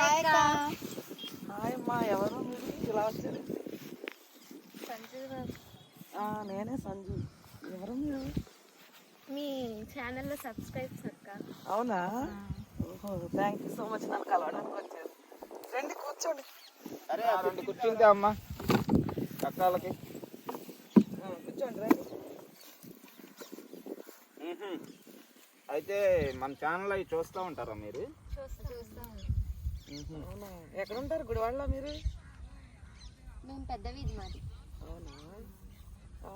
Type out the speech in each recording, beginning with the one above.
Hi అక్క. Hi అమ్మా ఎవరు? మీరు ఇలా వచ్చారు? నేనే సంజు. ఎవరు మీరు? మీ ఛానల్లో సబ్స్క్రైబ్స్ అక్క. అవునా? ఓహో థ్యాంక్ యూ సో మచ్ నన్ను కలవడానికి వచ్చారు. రండి కూర్చోండి. అరే రెండు కూర్చుంటే అమ్మా. అక్కాలకి ఆ, కూర్చోండి రండి. అయితే మన ఛానల్ అవి చూస్తూ ఉంటారా మీరు? చూస్తా ఎక్కడ ఉంటారు గుడివాడలో మీరు? మేము పెద్ద వీధి మాది. అవునా?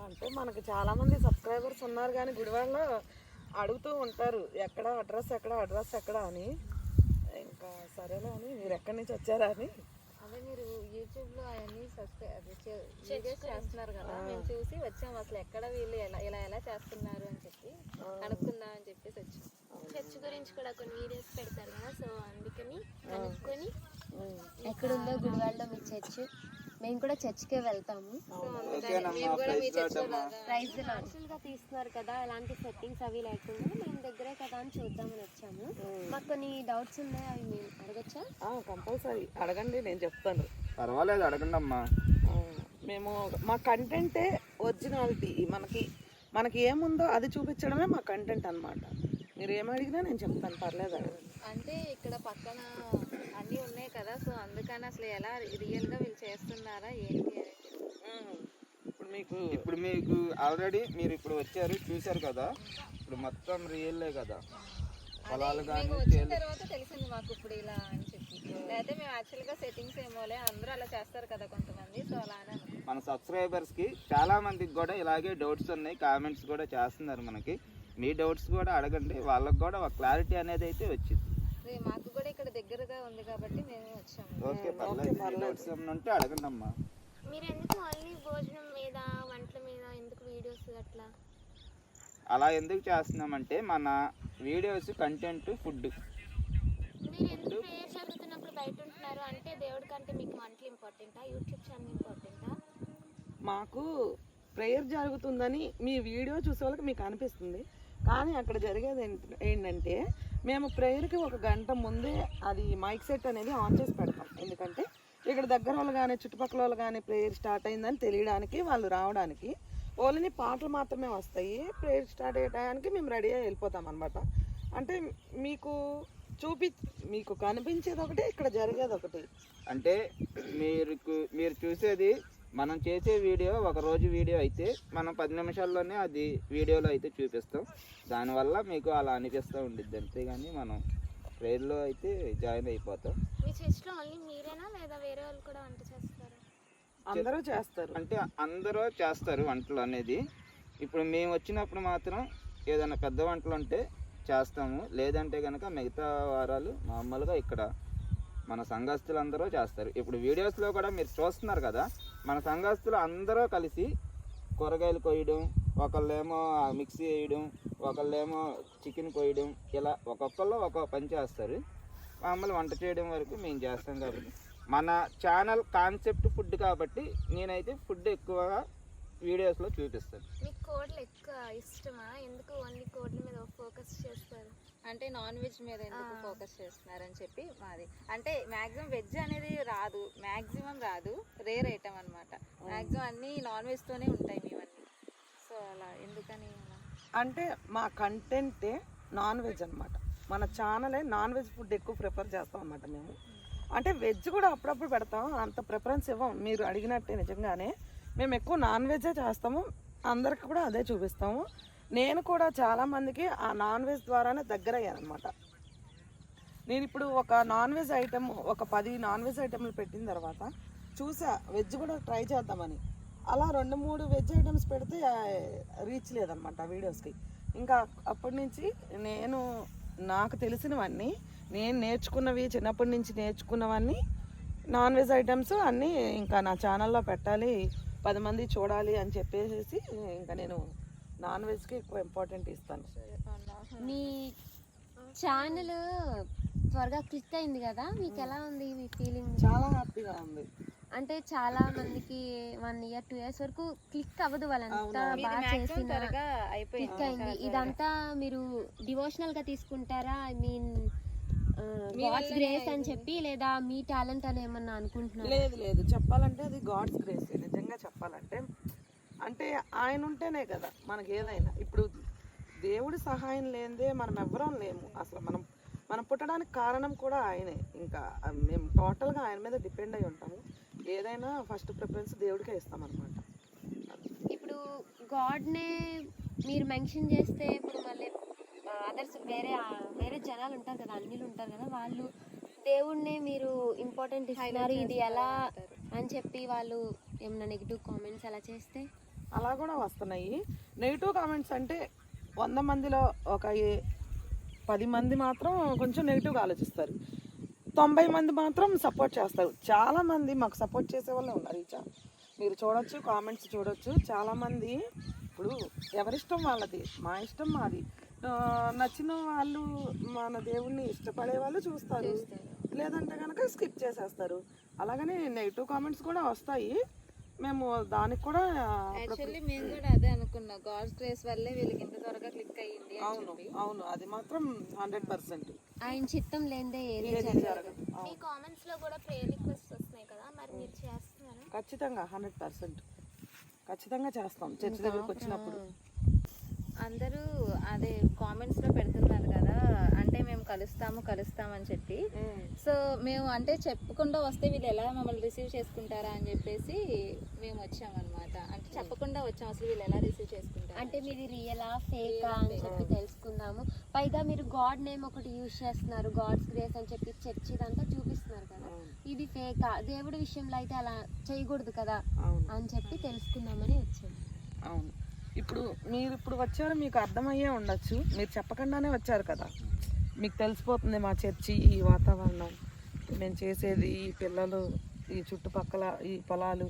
అంటే మనకి చాలా మంది సబ్స్క్రైబర్స్ ఉన్నారు కానీ గుడివాడలో అడుగుతూ ఉంటారు ఎక్కడ అడ్రస్ ఎక్కడ అడ్రస్ ఎక్కడ అని. ఇంకా సరేలే అని మీరు ఎక్కడి నుంచి వచ్చారా అని. అదే మీరు యూట్యూబ్లో అవన్నీ సబ్స్క్రైబ్ వీడియోస్ చేస్తున్నారు కదా మేము చూసి వచ్చాము అసలు ఎక్కడ వీళ్ళు ఎలా ఇలా ఎలా చేస్తున్నారు అని చెప్పి కనుక్కుందాం అని చెప్పేసి వచ్చాం. చర్చ్ గురించి కూడా కొన్ని వీడియోస్ పెడతారు కదా సో అందుకని కనుక్కొని. ఎక్కడుందో గుడివాడలో మీ చర్చ్. మేము కూడా చర్చ్కే వెళ్తాము. ప్రైజ్ తీస్తున్నారు కదా అలాంటి సెట్టింగ్స్ అవి లేకుండా మేము దగ్గరే కదా అని చూద్దామని వచ్చాము. మాకు కొన్ని డౌట్స్ ఉన్నాయి అవి మేము అడగచ్చా? ఆ, కంపల్సరీ అడగండి నేను చెప్తాను. పర్వాలేదు అడగండి అమ్మా. మేము మా కంటెంటే ఒరిజినాలిటీ మనకి మనకి ఏముందో అది చూపించడమే మా కంటెంట్ అన్నమాట. మీరు ఏం అడిగినా నేను చెప్తాను పర్లేదు అడగండి. అంటే ఇక్కడ పక్కన అన్నీ ఉన్నాయి కదా సో అందుకని అసలు ఎలా రియల్గా వీళ్ళు చేస్తున్నారా ఏంటి మీకు ఇప్పుడు మీకు ఆల్రెడీ మీరు ఇప్పుడు వచ్చారు చూశారు కదా? ఇప్పుడు మొత్తం రియల్లే కదా? పొలాలు కానీ మేము వచ్చిన తర్వాత తెలిసింది మాకు ఇప్పుడు ఇలా అని చెప్పి. లేకపోతే మేము యాక్చువల్గా సెట్టింగ్స్ ఏమోలే అందరూ అలా చేస్తారు కదా కొంతమంది సో అలానే. మన సబ్స్క్రైబర్స్కి చాలా మందికి కూడా ఇలాగే డౌట్స్ ఉన్నాయి కామెంట్స్ కూడా చేస్తున్నారు మనకి. మీ డౌట్స్ కూడా అడగండి వాళ్ళకి కూడా ఒక క్లారిటీ అనేది అయితే వచ్చింది. మాకు కూడా ఇక్కడ దగ్గరగా ఉంది కాబట్టి మేము వచ్చాము. ఓకే పర్లేదు. డౌట్స్ ఏమైనా ఉంటే అడగండి అమ్మా మీరు ఎందుకు ఓన్లీ భోజనం మీద వంటల మీద ఎందుకు వీడియోస్ అట్లా? అలా ఎందుకు చేస్తున్నామంటే మన వీడియోస్ కంటెంట్ ఫుడ్ మీరు ఎందుకు ప్రేయర్ జరుగుతున్నప్పుడు బయట ఉంటున్నారు? అంటే దేవుడి కంటే మీకు వంటలు ఇంపార్టెంటా యూట్యూబ్ ఛానల్ ఇంపార్టెంటా మాకు ప్రేయర్ జరుగుతుందని మీ వీడియో చూసే వాళ్ళకి మీకు అనిపిస్తుంది. కానీ అక్కడ జరిగేది ఏంట- ఏంటంటే మేము ప్రేయర్కి ఒక గంట ముందే అది మైక్ సెట్ అనేది ఆన్ చేసి పెడతాం. ఎందుకంటే ఇక్కడ దగ్గర వాళ్ళు కానీ చుట్టుపక్కల వాళ్ళు కానీ ప్రేయర్ స్టార్ట్ అయిందని తెలియడానికి వాళ్ళు రావడానికి ఓన్లీ పాటలు మాత్రమే వస్తాయి. ప్రేయర్ స్టార్ట్ అయ్యే టయానికి మేము రెడీ అయ్యి వెళ్ళిపోతాం అనమాట అంటే మీకు చూపి మీకు కనిపించేది ఒకటి ఇక్కడ జరిగేది ఒకటి. అంటే మీరు మీరు చూసేది మనం చేసే వీడియో ఒక రోజు వీడియో అయితే మనం పది నిమిషాల్లోనే అది వీడియోలో అయితే చూపిస్తాం. దానివల్ల మీకు అలా అనిపిస్తూ ఉండిద్ది అంతేగాని మనం ట్రైన్లో అయితే జాయిన్ అయిపోతాం. మీ చర్చ్లో ఓన్లీ మీరేనా లేదా వేరే వాళ్ళు కూడా వంట చేస్తారా? అందరూ చేస్తారు. అంటే అందరూ చేస్తారు వంటలు అనేది. ఇప్పుడు మేము వచ్చినప్పుడు మాత్రం ఏదైనా పెద్ద వంటలు ఉంటే చేస్తాము. లేదంటే కనుక మిగతా వారాలు మామూలుగా ఇక్కడ మన సంఘస్థులు అందరూ చేస్తారు. ఇప్పుడు వీడియోస్లో కూడా మీరు చూస్తున్నారు కదా మన సంఘస్థులు అందరూ కలిసి కూరగాయలు కొయ్యడం ఒకళ్ళేమో మిక్సీ వేయడం ఒకళ్ళేమో చికెన్ కొయ్యడం ఇలా ఒక్కొక్కళ్ళు ఒక్కొక్క పని చేస్తారు. మామూలు వంట చేయడం వరకు మేము చేస్తాం కాబట్టి. మన ఛానల్ కాన్సెప్ట్ ఫుడ్ కాబట్టి నేనైతే ఫుడ్ ఎక్కువగా వీడియోస్లో చూపిస్తాను. మీకు కోడ్లు ఎక్కువ ఇష్టమా? ఎందుకు ఓన్లీ కోడ్ల మీద ఫోకస్ చేస్తారు? అంటే నాన్ వెజ్ మీద ఎందుకు ఫోకస్ చేస్తున్నారని చెప్పి మాది. అంటే మాక్సిమం వెజ్ అనేది రాదు. మాక్సిమం రాదు. రేర్ ఐటమ్ అనమాట మాక్సిమం అన్ని నాన్ వెజ్ తోనే ఉంటాయి మేవన్నీ సో అలా? ఎందుకని అంటే మా కంటెంటే నాన్ వెజ్ అన్నమాట. మన ఛానలే నాన్ వెజ్ ఫుడ్ ఎక్కువ ప్రిఫర్ చేస్తాం అనమాట మేము. అంటే వెజ్ కూడా అప్పుడప్పుడు పెడతాం. అంత ప్రిఫరెన్స్ ఇవ్వం. మీరు అడిగినట్టే నిజంగానే. మేము ఎక్కువ నాన్ వెజే చేస్తాము. అందరికి కూడా అదే చూపిస్తాము. నేను కూడా చాలామందికి ఆ నాన్ వెజ్ ద్వారానే దగ్గర అయ్యాను అనమాట నేను ఇప్పుడు ఒక నాన్ వెజ్ ఐటెం ఒక పది నాన్ వెజ్ ఐటెంలు పెట్టిన తర్వాత చూసా వెజ్ కూడా ట్రై చేద్దామని. అలా రెండు మూడు వెజ్ ఐటమ్స్ పెడితే రీచ్ లేదనమాట వీడియోస్కి ఇంకా అప్పటి నుంచి నేను నాకు తెలిసినవన్నీ నేను నేర్చుకున్నవి చిన్నప్పటి నుంచి నేర్చుకున్నవన్నీ నాన్ వెజ్ ఐటమ్స్ అన్నీ ఇంకా నా ఛానల్లో పెట్టాలి పది మంది చూడాలి అని చెప్పేసి ఇంకా నేను నాన్ వెజ్కి ఎక్కువ ఇంపార్టెంట్ ఇస్తాను. మీ ఛానల్ త్వరగా క్లిక్ అయింది కదా? మీకు ఎలా ఉంది మీ ఫీలింగ్ చాలా హ్యాపీగా ఉంది. అంటే చాలా మందికి వన్ ఇయర్ టూ ఇయర్స్ వరకు క్లిక్ అవ్వదు వాళ్ళంతా బాగా చేసిన క్లిక్ అయింది. ఇదంతా మీరు డివోషనల్గా తీసుకుంటారా? ఐ మీన్ గాడ్స్ గ్రేస్ అని చెప్పి లేదా మీ టాలెంట్ అని ఏమన్నా అనుకుంటున్నారు? లేదు లేదు. చెప్పాలంటే అది గాడ్స్ గ్రేస్ నిజంగా చెప్పాలంటే అంటే ఆయన ఉంటేనే కదా మనకి ఏదైనా. ఇప్పుడు దేవుడి సహాయం లేనిదే మనం ఎవ్వరం లేము. అసలు మనం మనం పుట్టడానికి కారణం కూడా ఆయనే. ఇంకా మేము టోటల్గా ఆయన మీద డిపెండ్ అయి ఉంటాము. ఏదైనా ఫస్ట్ ప్రిఫరెన్స్ దేవుడికే ఇస్తాం అనమాట ఇప్పుడు గాడ్నే మీరు మెన్షన్ చేస్తే ఇప్పుడు మళ్ళీ అదర్స్ వేరే వేరే జనాలు ఉంటారు కదా అన్నిలు ఉంటారు కదా వాళ్ళు దేవుడినే మీరు ఇంపార్టెంట్ ఇస్తున్నారు ఇది ఎలా అని చెప్పి వాళ్ళు ఏమన్నా నెగిటివ్ కామెంట్స్ అలా చేస్తే? అలా కూడా వస్తున్నాయి. నెగిటివ్ కామెంట్స్ అంటే వంద మందిలో ఒక పది మంది మాత్రం కొంచెం నెగిటివ్గా ఆలోచిస్తారు. తొంభై మంది మాత్రం సపోర్ట్ చేస్తారు. చాలా మంది మాకు సపోర్ట్ చేసే వాళ్ళే ఉన్నారు ఈ ఛానల్ మీరు చూడొచ్చు కామెంట్స్ చూడొచ్చు. చాలా మంది ఇప్పుడు ఎవరిష్టం వాళ్ళది? మా ఇష్టం మాది. నచ్చిన వాళ్ళు మన దేవుణ్ణి ఇష్టపడే వాళ్ళు చూస్తారు. లేదంటే కనుక స్కిప్ చేసేస్తారు. అలాగని నెగిటివ్ కామెంట్స్ కూడా వస్తాయి. మేము దానికి కూడా యాక్చువల్లీ మేము కూడా అదే అనుకున్నాం. గాడ్స్ గ్రేస్ వల్లే వీళ్ళకి ఇంత త్వరగా క్లిక్ అయ్యింది అవును అవును. అది మాత్రం హండ్రెడ్ పర్సెంట్ ఆయన చిత్తం లేదే ఏది జరగదు. మీ కామెంట్స్లో కూడా ప్రేయర్ రిక్వెస్ట్ వస్తున్నాయి కదా మరి మీరు చేస్తున్నారా? ఖచ్చితంగా హండ్రెడ్ పర్సెంట్ ఖచ్చితంగా చేస్తాం చర్చ్ దగ్గరకు వచ్చినప్పుడు. అందరూ అదే కామెంట్స్లో పెడుతున్నారు కదా మేము కలుస్తాము కలుస్తాం అని చెప్పి సో మేము అంటే చెప్పకుండా వస్తే వీళ్ళు ఎలా మమ్మల్ని రిసీవ్ చేసుకుంటారా అని చెప్పేసి మేము వచ్చామన్నమాట. అంటే చెప్పకుండా వచ్చాం అసలు వీళ్ళు ఎలా రిసీవ్ చేసుకుంటారు అంటే మీది రియలా ఫేకా అని చెప్పి తెలుసుకుందాము. పైగా మీరు గాడ్ నేమ్ ఒకటి యూజ్ చేస్తున్నారు గాడ్స్ గ్రేస్ అని చెప్పి చర్చ్ ఇదంతా చూపిస్తున్నారు కదా. ఇది ఫేకా దేవుడి విషయంలో అయితే అలా చేయకూడదు కదా? అని చెప్పి తెలుసుకుందామని వచ్చాము అవును. ఇప్పుడు మీరు ఇప్పుడు వచ్చారు మీకు అర్థమయ్యే ఉండొచ్చు. మీరు చెప్పకుండానే వచ్చారు కదా. మీకు తెలిసిపోతుంది మా చర్చి ఈ వాతావరణం. మేము చేసేది ఈ పిల్లలు ఈ చుట్టుపక్కల ఈ పొలాలు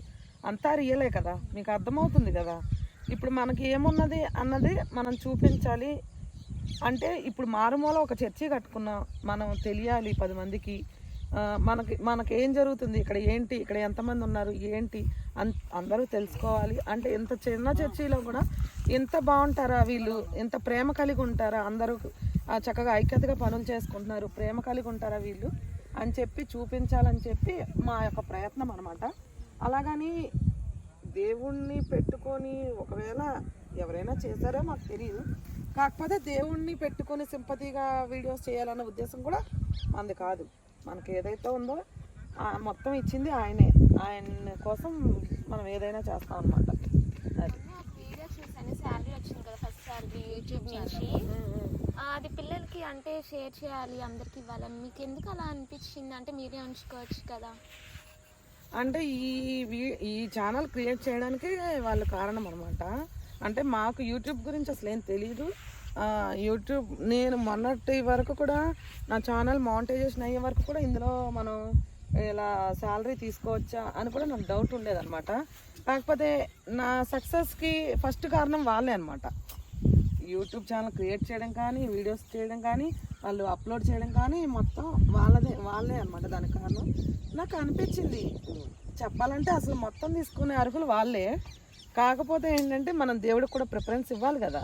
అంతా రియలే కదా. మీకు అర్థమవుతుంది కదా. ఇప్పుడు మనకి ఏమున్నది అన్నది మనం చూపించాలి. అంటే ఇప్పుడు మారుమూల ఒక చర్చి కట్టుకున్నాం మనం తెలియాలి పది మందికి. మనకి మనకి ఏం జరుగుతుంది? ఇక్కడ ఏంటి? ఇక్కడ ఎంతమంది ఉన్నారు? ఏంటి? అన్ అందరూ తెలుసుకోవాలి. అంటే ఇంత చిన్న చర్చిలో కూడా ఎంత బాగుంటారా వీళ్ళు? ఎంత ప్రేమ కలిగి ఉంటారా అందరూ? చక్కగా ఐక్యతగా పనులు చేసుకుంటున్నారు. ప్రేమ కలిగి ఉంటారా వీళ్ళు? అని చెప్పి చూపించాలని చెప్పి మా యొక్క ప్రయత్నం అనమాట అలాగని దేవుణ్ణి పెట్టుకొని ఒకవేళ ఎవరైనా చేశారో మాకు తెలియదు కాకపోతే దేవుణ్ణి పెట్టుకొని సింపతిగా వీడియోస్ చేయాలన్న ఉద్దేశం కూడా మనది కాదు. మనకి ఏదైతే ఉందో మొత్తం ఇచ్చింది ఆయనే. ఆయన కోసం మనం ఏదైనా చేస్తాం అనమాట అది. శాలరీ వచ్చింది కదా ఫస్ట్ శాలరీ యూట్యూబ్ నుంచి. అది పిల్లలకి అంటే షేర్ చేయాలి అందరికి ఇవ్వాలని. మీకు ఎందుకు అలా అనిపించింది? అంటే మీరే ఉంచుకోవచ్చు కదా. అంటే ఈ వీ- ఈ ఛానల్ క్రియేట్ చేయడానికి వాళ్ళు కారణం అనమాట అంటే మాకు యూట్యూబ్ గురించి అసలు ఏం తెలియదు యూట్యూబ్ నేను మొన్నటి వరకు కూడా నా ఛానల్ మానిటైజేషన్ అయ్యే వరకు కూడా ఇందులో మనం ఇలా శాలరీ తీసుకోవచ్చా అని కూడా నాకు డౌట్ ఉండేదన్నమాట. కాకపోతే నా సక్సెస్కి ఫస్ట్ కారణం వాళ్ళే అనమాట యూట్యూబ్ ఛానల్ క్రియేట్ చేయడం కానీ వీడియోస్ చేయడం కానీ వాళ్ళు అప్లోడ్ చేయడం కానీ మొత్తం వాళ్ళదే వాళ్ళే అనమాట దానికి కారణం. నాకు అనిపించింది చెప్పాలంటే అసలు మొత్తం తీసుకునే అర్హులు వాళ్ళే. కాకపోతే ఏంటంటే మనం దేవుడికి కూడా ప్రిఫరెన్స్ ఇవ్వాలి కదా.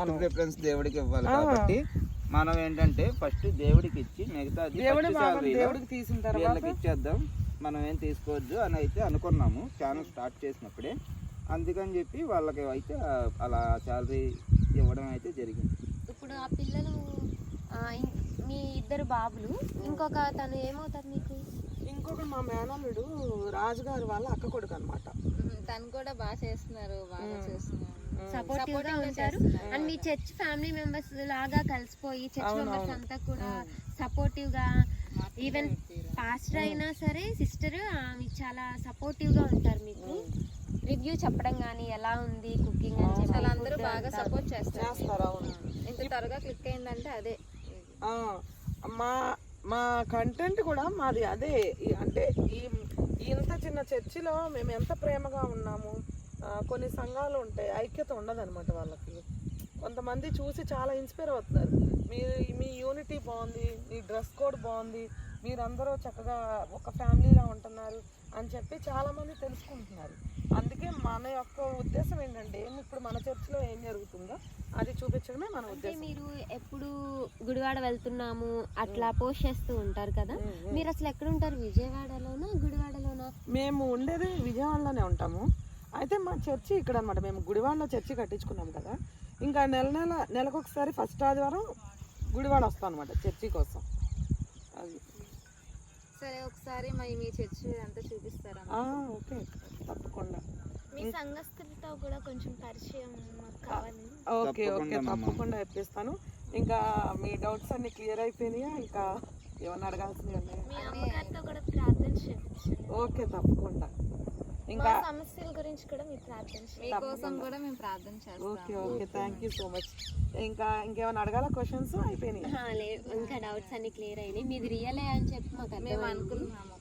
మనం ప్రిఫరెన్స్ దేవుడికి ఇవ్వాలి. కాబట్టి మనం ఏంటంటే ఫస్ట్ దేవుడికి ఇచ్చి మిగతా దేవుడికి తీసిన తర్వాత ఇచ్చేద్దాం. మనం ఏం తీసుకోవద్దు అని అయితే అనుకున్నాము. ఛానల్ స్టార్ట్ చేసినప్పుడే. అందుకని చెప్పి వాళ్ళకి అయితే అలా శాలరీ ఇవ్వడం అయితే జరిగింది. ఇప్పుడు ఆ పిల్లలు మీ ఇద్దరు బాబులు ఇంకొక తను ఏమవుతారు మీకు ఇంకొక మా మేనల్లుడు రాజుగారి వాళ్ళ అక్క కొడుకు అనమాట తను కూడా బాగా చేస్తున్నారు బాగా చేస్తున్నారు. సపోర్టివ్గా ఉంటారు. అండ్ మీ చర్చ్ ఫ్యామిలీ మెంబర్స్ లాగా కలిసిపోయి చర్చ్ మెంబర్స్ అంతా కూడా సపోర్టివ్గా ఈవెన్ పాస్టర్ అయినా సరే సిస్టర్ మీకు చాలా సపోర్టివ్గా ఉంటారు మీకు. రివ్యూ చెప్పడం కానీ ఎలా ఉంది కుకింగ్ అని చెప్పి అసలు అందరూ బాగా సపోర్ట్ చేస్తారు. చేస్తారు అవును. ఇంత త్వరగా క్లిక్ అయిందంటే అదే. ఆ, మా మా కంటెంట్ కూడా మాది అదే. ఈ- అంటే ఈ ఇంత చిన్న చర్చిలో మేము ఎంత ప్రేమగా ఉన్నాము ఆ, కొన్ని సంఘాలు ఉంటాయి ఐక్యత ఉండదన్నమాట వాళ్ళకి. కొంతమంది చూసి చాలా ఇన్స్పైర్ అవుతున్నారు. మీరు మీ యూనిటీ బాగుంది మీ డ్రెస్ కోడ్ బాగుంది మీరందరూ చక్కగా ఒక ఫ్యామిలీలా ఉంటున్నారు అని చెప్పి చాలామంది తెలుసుకుంటున్నారు. అందుకే అందుకే మన యొక్క ఉద్దేశం ఏంటంటే ఇప్పుడు మన చర్చిలో ఏం జరుగుతుందో అది చూపించడమే మన ఉద్దేశం. మీరు ఎప్పుడు గుడివాడ వెళ్తున్నాము అట్లా పోస్ట్ చేస్తూ ఉంటారు కదా. మీరు అసలు ఎక్కడ ఉంటారు? విజయవాడలోనా గుడివాడలోనా? మేము ఉండేది విజయవాడలోనే ఉంటాము. అయితే మా చర్చి ఇక్కడ అనమాట మేము గుడివాడలో చర్చి కట్టించుకున్నాం కదా. ఇంకా నెల నెల నెలకొకసారి ఫస్ట్ ఆదివారం గుడివాడ వస్తాం అనమాట చర్చి కోసం. అది. సరే ఒకసారి మరి మీ చర్చి అంతా చూపిస్తారా? ఓకే. తప్పకుండా. మీ సంఘస్థులతో కూడా కొంచెం పరిచయం కావాలి. ఓకే ఓకే తప్పకుండా ఇప్పిస్తాను ఇంకా మీ డౌట్స్ అన్ని క్లియర్ అయిపోయినాయా? ఇంకా ఏమన్నా అడగాల్సినవి ఉన్నాయా మీ అమ్మగారితో కూడా ప్రార్థన చేయించండి ఓకే తప్పకుండా. మా ఇంకా సమస్యల గురించి కూడా మీరు ప్రార్థన మీకోసం కూడా మేము ప్రార్థన చేస్తాం okay okay thank you so much ఇంకా ఇంకేమైనా అడగాల క్వశ్చన్స్ అయిపోయినాయి. ఇంకా డౌట్స్ అన్ని క్లియర్ అయినాయి. మీది రియలే అని చెప్పి మాకు మేము. అనుకున్నాము.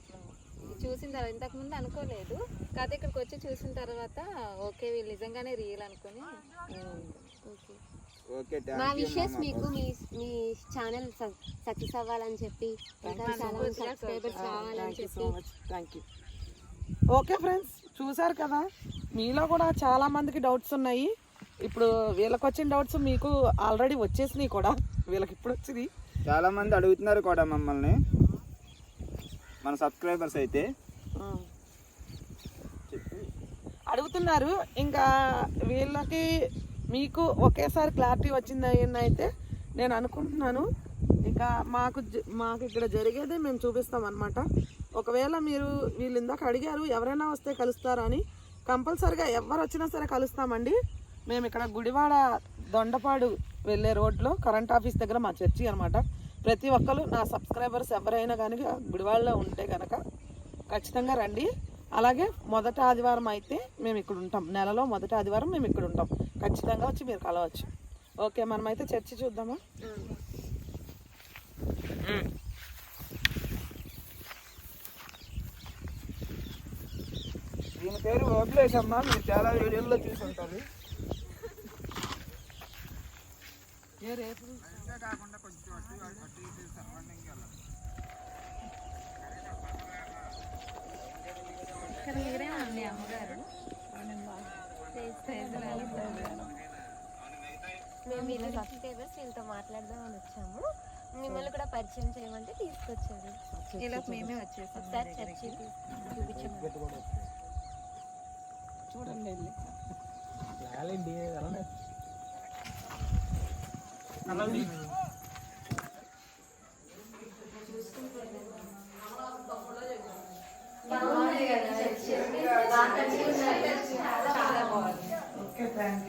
చూసిన తర్వాత ఇంతకు ముందు అనుకోలేదు. కాకపోతే ఇక్కడికి వచ్చి చూసిన తర్వాత ఓకే వీళ్ళు నిజంగానే రియల్ అనుకుని. ఓకే. ఓకే మా విషెస్ మీకు మీ మీ ఛానల్ సక్సెస్ అవ్వాలని చెప్పి ఇంకా చాలా మంది సబ్స్క్రైబర్స్ రావాలని థ్యాంక్ యూ సో చెప్పి. థ్యాంక్ యూ ఓకే ఫ్రెండ్స్ చూసారు కదా? మీలో కూడా చాలా మందికి డౌట్స్ ఉన్నాయి. ఇప్పుడు వీళ్ళకి వచ్చిన డౌట్స్ మీకు ఆల్రెడీ వచ్చేసినాయి కూడా. వీళ్ళకి ఇప్పుడు వచ్చింది. చాలా మంది అడుగుతున్నారు కూడా మమ్మల్ని. మన సబ్స్క్రైబర్స్ అయితే. అడుగుతున్నారు ఇంకా వీళ్ళకి మీకు ఒకేసారి క్లారిటీ వచ్చింది అయితే నేను అనుకుంటున్నాను. ఇంకా మాకు జ- మాకు ఇక్కడ జరిగేదే మేము చూపిస్తాం అనమాట ఒకవేళ మీరు వీళ్ళు ఇందాక అడిగారు ఎవరైనా వస్తే కలుస్తారా అని. కంపల్సరిగా ఎవరు వచ్చినా సరే కలుస్తామండి. మేము ఇక్కడ గుడివాడ దొండపాడు వెళ్ళే రోడ్లో కరెంట్ ఆఫీస్ దగ్గర మా చర్చి అనమాట ప్రతి ఒక్కరు నా సబ్స్క్రైబర్స్ ఎవరైనా కానీ గుడివాడలో ఉంటే కనుక ఖచ్చితంగా రండి. అలాగే మొదటి ఆదివారం అయితే మేము ఇక్కడ ఉంటాం. నెలలో మొదటి ఆదివారం మేము ఇక్కడ ఉంటాం. ఖచ్చితంగా వచ్చి మీరు కలవచ్చు. ఓకే మనమైతే చర్చి చూద్దామా? దీని పేరు ఓబ్లేష్ అమ్మా మీరు చాలా వీడియోల్లో చూసి ఉంటారు ఇక్కడ మీరేనా మీ అమ్మగారు. మేము వీళ్ళ సబ్స్క్రైబర్స్ వీళ్ళతో మాట్లాడదామని వచ్చాము. మిమ్మల్ని కూడా పరిచయం చేయమంటే తీసుకొచ్చారు. ఇలా మేమే వచ్చేసాం ఒకసారి చర్చి చూపించమని చూడండి వెళ్ళి.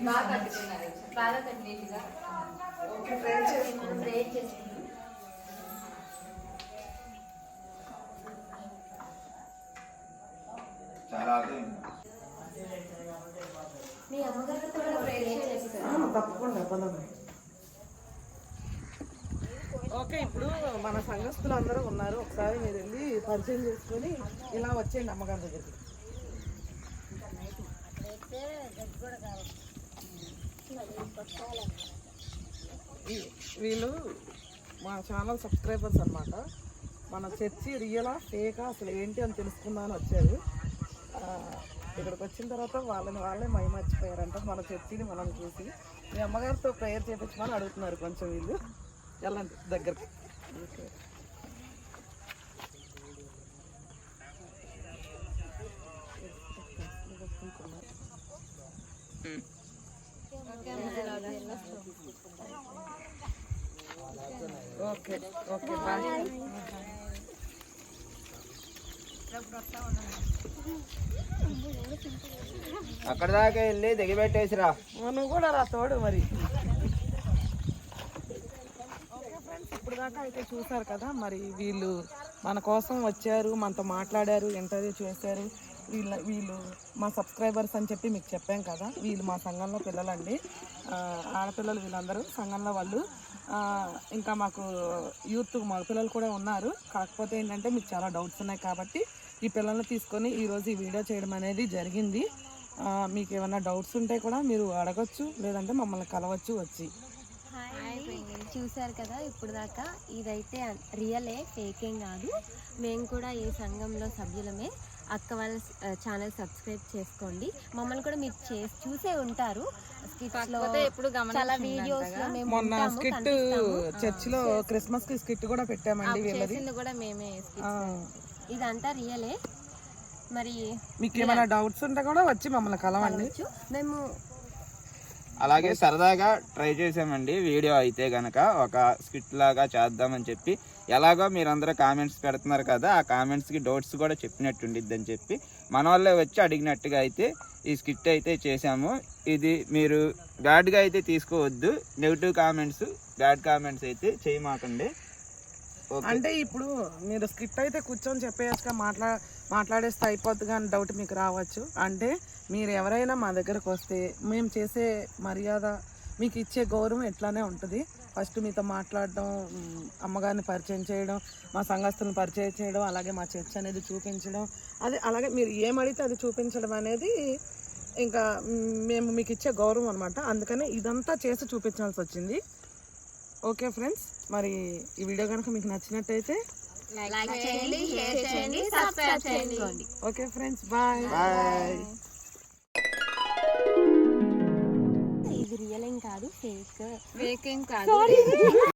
బాగా కట్టుకున్నారు. బాగా కట్టినట్టుగా. ఓకే చాలా మీ అమ్మగారితో కూడా తప్పకుండా పదండి. ఓకే ఇప్పుడు మన సంఘస్థులు అందరూ ఉన్నారు. ఒకసారి మీరు వెళ్ళి పరిచయం చేసుకొని ఇలా వచ్చేయండి అమ్మగారి దగ్గరికి. వీళ్ళు మా ఛానల్ సబ్స్క్రైబర్స్ అనమాట మన చర్చి రియలా ఫేకా అసలు ఏంటి అని తెలుసుకుందామని వచ్చారు. ఇక్కడికి వచ్చిన తర్వాత వాళ్ళని వాళ్ళే మైమర్చిపోయారంట. మన చర్చిని మనం చూసి మీ అమ్మగారితో ప్రేయర్ చేయించమని అడుగుతున్నారు కొంచెం వీళ్ళు. వెళ్ళండి దగ్గరికి. ఓకే ఓకే ఓకే బాయ్ అక్కడ దాకా వెళ్ళి దిగబెట్టేసిరా నువ్వు కూడా రా తోడు మరి. ఓకే ఫ్రెండ్స్ ఇప్పుడు దాకా అయితే చూసారు కదా మరి వీళ్ళు మన కోసం వచ్చారు మనతో మాట్లాడారు ఇంటర్వ్యూ చేశారు. వీళ్ళ వీళ్ళు మా సబ్స్క్రైబర్స్ అని చెప్పి మీకు చెప్పాం కదా. వీళ్ళు మా సంఘంలో పిల్లలండి. ఆడపిల్లలు వీళ్ళందరూ సంఘంలో వాళ్ళు. ఇంకా మాకు యూత్ మగపిల్లలు కూడా ఉన్నారు. కాకపోతే ఏంటంటే మీకు చాలా డౌట్స్ ఉన్నాయి కాబట్టి ఈ పిల్లల్ని తీసుకొని ఈరోజు ఈ వీడియో చేయడం అనేది జరిగింది. మీకు ఏమైనా డౌట్స్ ఉంటే కూడా మీరు అడగచ్చు లేదంటే మమ్మల్ని కలవచ్చు వచ్చి. చూసారు కదా ఇప్పుడు దాకా ఇదైతే రియలే ఫేకేం కాదు. మేము కూడా ఈ సంఘంలో సభ్యులమే. అక్క వాళ్ళ ఛానల్ సబ్స్క్రైబ్ చేసుకోండి. మమ్మల్ని కూడా మీరు చేసి చూసే ఉంటారు. లో ఎప్పుడు చాలా వీడియోస్లో. మేము మొన్న స్కిట్ కనిపిస్తాము. చర్చిలో క్రిస్మస్కి స్కిట్ కూడా పెట్టామండి వీళ్ళది. కూడా మేమే ఇదంతా రియలే. మరి మీకు ఏమైనా డౌట్స్ ఉంటే కూడా వచ్చి మమ్మల్ని కలవండి. మేము అలాగే సరదాగా ట్రై చేసామండి వీడియో అయితే గనక ఒక స్కిట్ లాగా చేద్దామని చెప్పి. ఎలాగో మీరందరూ కామెంట్స్ పెడుతున్నారు కదా ఆ కామెంట్స్కి డౌట్స్ కూడా చెప్పినట్టు ఉండిద్దని చెప్పి. మన వాళ్ళే వచ్చి అడిగినట్టుగా అయితే ఈ స్కిట్ అయితే చేసాము. ఇది మీరు బ్యాడ్గా అయితే తీసుకోవద్దు నెగిటివ్ కామెంట్స్ బ్యాడ్ కామెంట్స్ అయితే చేయమాకండి. అంటే ఇప్పుడు మీరు స్కిట్ అయితే కూర్చొని చెప్పేయచ్చుగా మాట్లా మాట్లాడేస్తే అయిపోద్ది కానీ డౌట్ మీకు రావచ్చు. అంటే మీరు ఎవరైనా మా దగ్గరకు వస్తే మేము చేసే మర్యాద మీకు ఇచ్చే గౌరవం ఎట్లానే ఉంటుంది. ఫస్ట్ మీతో మాట్లాడడం అమ్మగారిని పరిచయం చేయడం మా సంఘస్థులను పరిచయం చేయడం అలాగే మా చర్చ్ అనేది చూపించడం. అది అలాగే మీరు ఏం అడిగితే అది చూపించడం అనేది ఇంకా మేము మీకు ఇచ్చే గౌరవం అనమాట అందుకనే ఇదంతా చేసి చూపించాల్సి వచ్చింది. ఓకే ఫ్రెండ్స్ మరి ఈ వీడియో కనుక మీకు నచ్చినట్టయితే లైక్ చేయండి షేర్ చేయండి సబ్స్క్రైబ్ చేయండి. Okay friends bye. బాయ్. ఇది రియల్